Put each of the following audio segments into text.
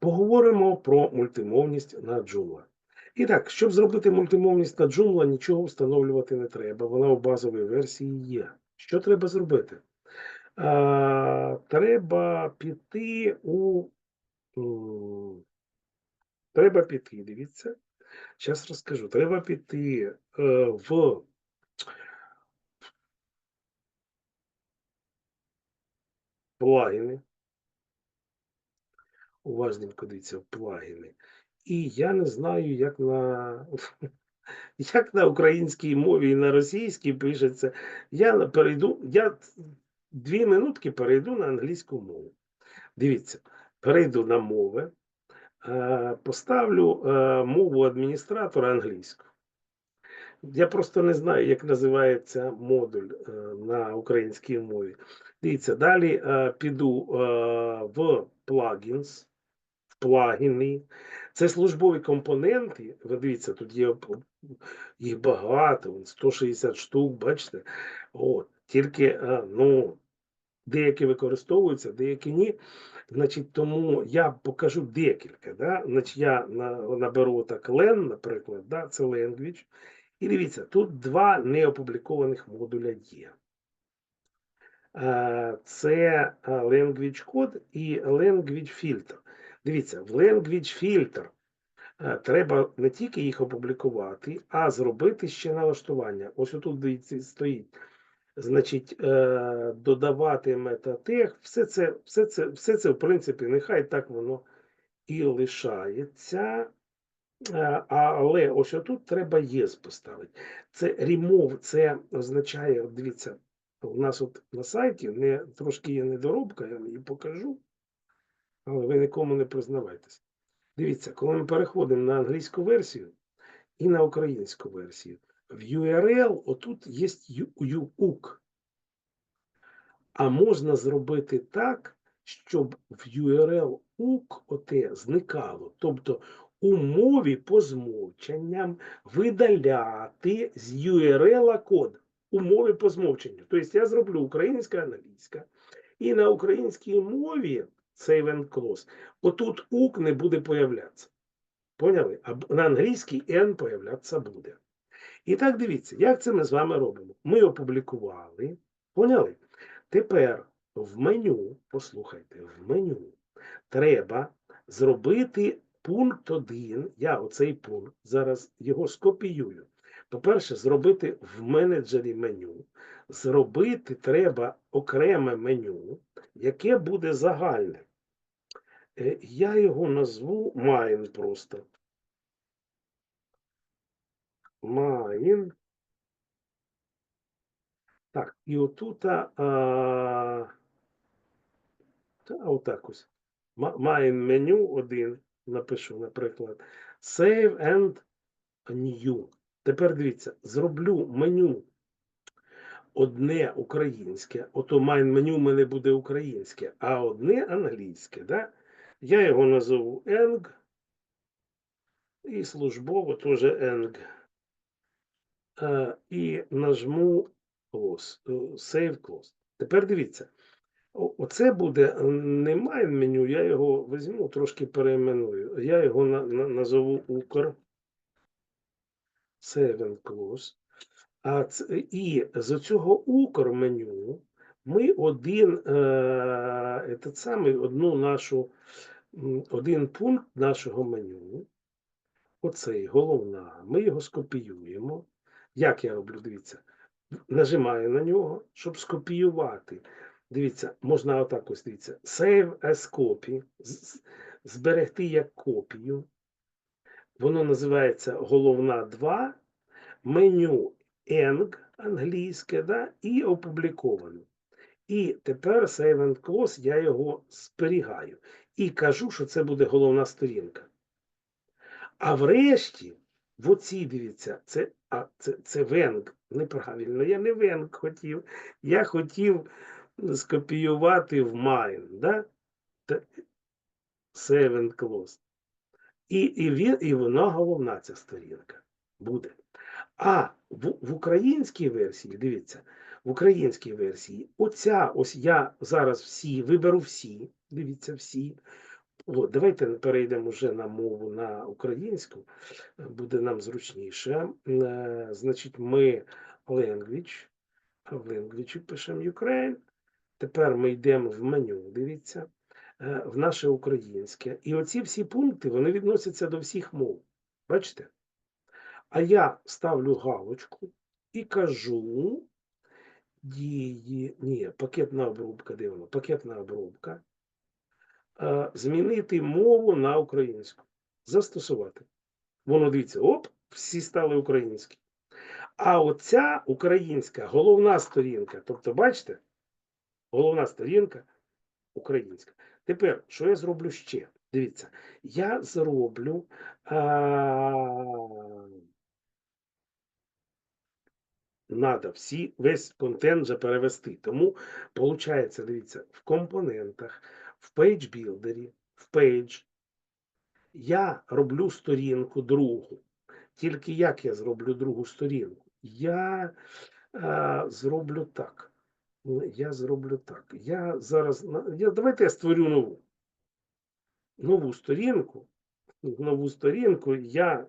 Поговоримо про мультимовність на Joomla. І так, щоб зробити мультимовність на Joomla, нічого встановлювати не треба. Вона у базовій версії є. Що треба зробити? Е, Треба піти у. Треба піти, дивіться. Зараз розкажу. Треба піти е, в плагіни. Уважненько дивіться в плагіни. І я не знаю, як на, як на українській мові і на російській пишеться. Я перейду, я дві минутки перейду на англійську мову. Дивіться, перейду на мови, е, поставлю е, мову адміністратора англійську. Я просто не знаю, як називається модуль е, на українській мові. Дивіться, далі піду в плагінс, плагіни. Це службові компоненти. Ви дивіться, тут є їх багато, 160 штук, бачите? От. Тільки е, ну, деякі використовуються, деякі ні. Значить, тому я покажу декілька. Да? Значить, я наберу так len, наприклад, да? це language. І дивіться, тут два неопублікованих модуля є. Е, Це е, language code і language filter. Дивіться, в language filter е, треба не тільки їх опублікувати, а зробити ще налаштування. Ось отут стоїть. Значить, е, додавати метатег, все це, все це, все це, в принципі, нехай так воно і лишається. Е, Але ось тут треба єс поставити. Це remove, це означає, дивіться, у нас от на сайті не, трошки є недоробка, я її покажу, але ви нікому не признавайтесь. Дивіться, коли ми переходимо на англійську версію і на українську версію, в URL отут є UUK. А можна зробити так, щоб в URL UK оте зникало. Тобто у мові по змовчанням видаляти з URL код у мові по змовчанню. Тобто я зроблю українська, англійська. І на українській мові save and. Отут ук не буде появлятися. Поняли? А на англійській N появлятися буде. І так дивіться, як це ми з вами робимо? Ми опублікували. Поняли? Тепер в меню, послухайте, в меню треба зробити пункт 1. Я оцей пункт зараз його скопіюю. По-перше, зробити в менеджері меню. Зробити треба окреме меню, яке буде загальне. Е, Я його назву Mine просто. Mine. Так, і отут, а, та, отак ось. Ма- Mine меню один напишу, наприклад. Save and new. Тепер дивіться, зроблю меню одне українське, ото майн меню в мене буде українське, а одне англійське. Да? Я його назову ENG і службово теж ENG. Е, І нажму close, е, Save Close. Тепер дивіться. Оце буде е, не майн меню, я його візьму, трошки перейменую. Я його на, на, назову Укр. Save and А ц- і з цього Укр меню ми один, е, самий, одну нашу, один пункт нашого меню, оцей головна, ми його скопіюємо. Як я роблю? Дивіться, нажимаю на нього, щоб скопіювати. Дивіться, можна отак ось дивіться. Save as copy. Зберегти як копію. Воно називається головна 2, меню ENG англійське, да, і опубліковано. І тепер Save and Close я його зберігаю. І кажу, що це буде головна сторінка. А врешті, в оцій, дивіться, це, а, це, це венг. Неправильно, я не венг хотів. Я хотів скопіювати в Mine, да? Save and Close. І, і, і вона головна ця сторінка буде. А в, в українській версії, дивіться, в українській версії, оця, ось я зараз всі, виберу всі, дивіться, всі. От, давайте перейдемо вже на мову на українську, буде нам зручніше. Е, Значить, ми language, в language пишемо Ukraine. Тепер ми йдемо в меню, дивіться, в наше українське. І оці всі пункти вони відносяться до всіх мов. Бачите? А я ставлю галочку і кажу дії. Ні, пакетна обробка, де? Пакетна обробка. Е, Змінити мову на українську. Застосувати. Воно дивіться, оп, всі стали українські. А оця українська головна сторінка, тобто, бачите, головна сторінка українська. Тепер, що я зроблю ще? Дивіться, я зроблю. А... Надо всі, весь контент вже перевести. Тому, виходить, дивіться, в компонентах, в PageBuilder, в Page я роблю сторінку другу. Тільки як я зроблю другу сторінку? Я а, зроблю так. Ну, Я зроблю так. Я зараз. Я, давайте я створю нову. Нову сторінку. Нову сторінку я.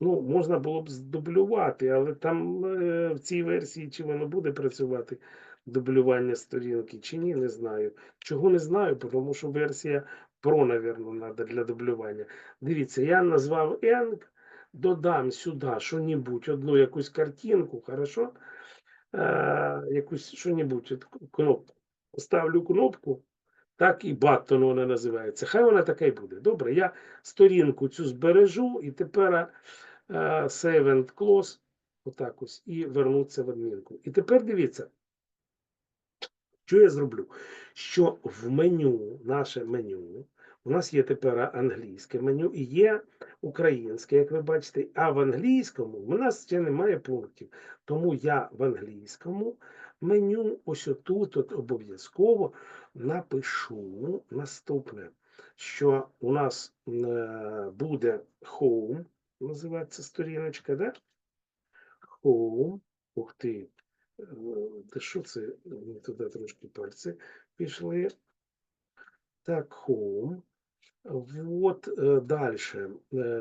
Ну, можна було б здублювати, але там е, в цій версії чи воно буде працювати дублювання сторінки, чи ні, не знаю. Чого не знаю, тому що версія Pro, напевно, треба для дублювання. Дивіться, я назвав Eng, додам сюди що-небудь, одну якусь картинку, хорошо? Е, якусь що-небудь, кнопку. Ставлю кнопку, так і баттон вона називається. Хай вона така і буде. Добре, я сторінку цю збережу і тепер е, save and close, отак ось, і вернуться в адмінку. І тепер дивіться, що я зроблю? Що в меню, наше меню, у нас є тепер англійське меню і є українське, як ви бачите, а в англійському у нас ще немає пунктів. Тому я в англійському меню ось отут от обов'язково напишу наступне, що у нас е, буде home, називається сторіночка, да? Home. Ух ти. Е, Та що це? Туди трошки пальці пішли. Так, home. Вот е, далі.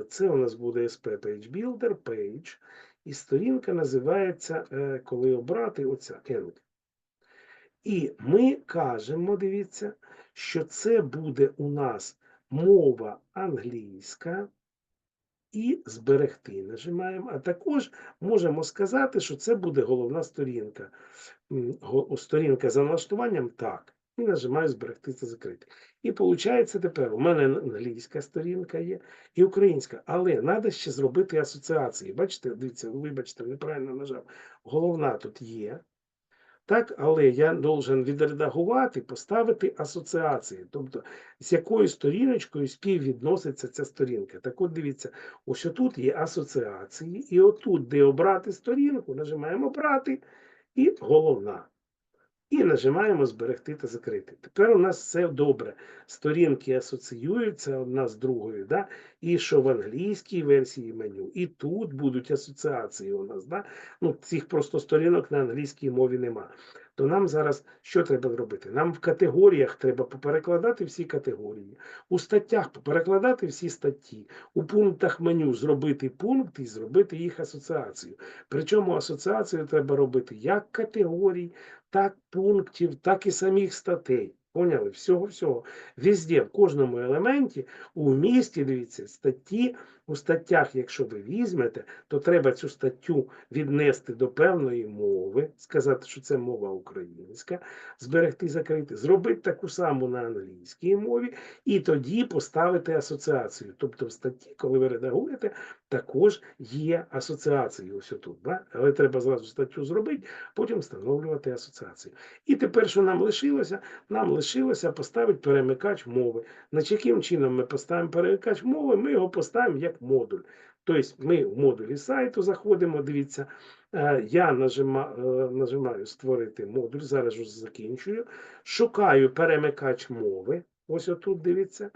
Це у нас буде SP Page Builder, Page. І сторінка називається, е, коли обрати, оця End. І ми кажемо, дивіться, що це буде у нас мова англійська. І зберегти нажимаємо. А також можемо сказати, що це буде головна сторінка. Сторінка за налаштуванням так. І нажимаю зберегти та закрити. І виходить тепер, у мене англійська сторінка є і українська, але треба ще зробити асоціації. Бачите, дивіться, вибачте, неправильно нажав. Головна тут є. Так, але я должен відредагувати, поставити асоціації, тобто з якою сторіночкою співвідноситься ця сторінка. Так от дивіться, ось тут є асоціації, і отут, де обрати сторінку, нажимаємо обрати і головна. І нажимаємо зберегти та закрити. Тепер у нас все добре. Сторінки асоціюються одна з другою, да? і що в англійській версії меню, і тут будуть асоціації у нас. Да? Ну, цих просто сторінок на англійській мові нема. То нам зараз що треба зробити? Нам в категоріях треба поперекладати всі категорії, у статтях поперекладати всі статті, у пунктах меню зробити пункти і зробити їх асоціацію. Причому асоціацію треба робити як категорій, так пунктів, так і самих статей. Поняли? Всього, всього. Везде, в кожному елементі, у місті, дивіться, статті, у статтях, якщо ви візьмете, то треба цю статтю віднести до певної мови, сказати, що це мова українська, зберегти, закрити, зробити таку саму на англійській мові, і тоді поставити асоціацію. Тобто в статті, коли ви редагуєте, також є асоціації. Ось тут. Да? Але треба зразу статтю зробити, потім встановлювати асоціацію. І тепер, що нам лишилося? Нам лишилося поставити перемикач мови. Значить, яким чином ми поставимо перемикач мови? Ми його поставимо як модуль. Тобто ми в модулі сайту заходимо, дивіться, е, я е, нажимаю створити модуль, зараз вже закінчую, шукаю перемикач мови, ось отут дивіться,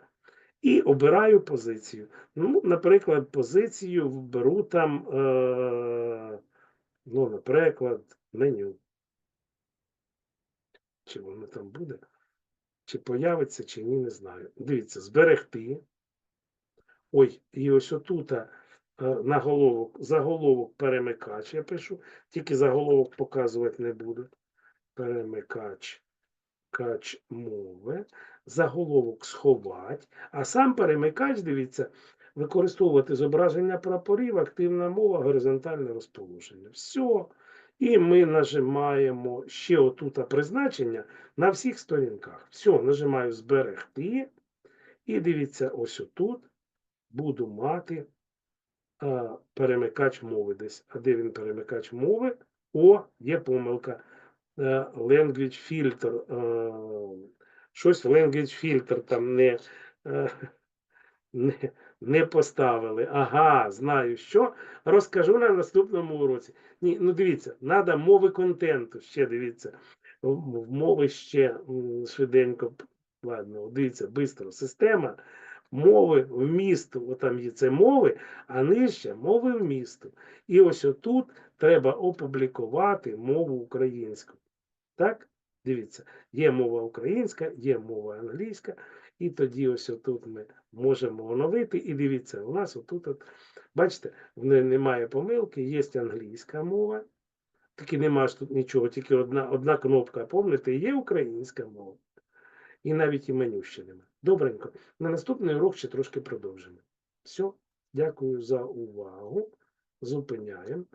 і обираю позицію. Ну, наприклад, позицію вберу там, е, ну, наприклад, меню. Чи воно там буде? Чи появиться, чи ні, не знаю. Дивіться, зберегти. Ой, і ось отут е, на головок, заголовок перемикач я пишу, тільки заголовок показувати не буду. Перемикач кач мови, заголовок сховати, а сам перемикач, дивіться, використовувати зображення прапорів, активна мова, горизонтальне розположення. Все. І ми нажимаємо ще отут призначення на всіх сторінках. Все, нажимаю зберегти. І дивіться, ось отут буду мати а, перемикач мови десь. А де він перемикач мови? О, є помилка. Е, Language filter. е, Щось language filter там не, е, не, не поставили. Ага, знаю що. Розкажу на наступному уроці. Ні, ну дивіться, треба мови контенту. Ще дивіться. В в мови ще швиденько. Ладно, дивіться, швидко. Система мови вмісту. Отам є це мови, а нижче мови вмісту. І ось отут треба опублікувати мову українську. Так? Дивіться, є мова українська, є мова англійська, і тоді ось отут ми можемо оновити. І дивіться, у нас отут, от, бачите, немає помилки, є англійська мова, тільки немає тут нічого, тільки одна, одна кнопка, пам'ятаєте, є українська мова. І навіть і меню ще немає. Добренько. На наступний урок ще трошки продовжимо. Все, дякую за увагу. Зупиняємо.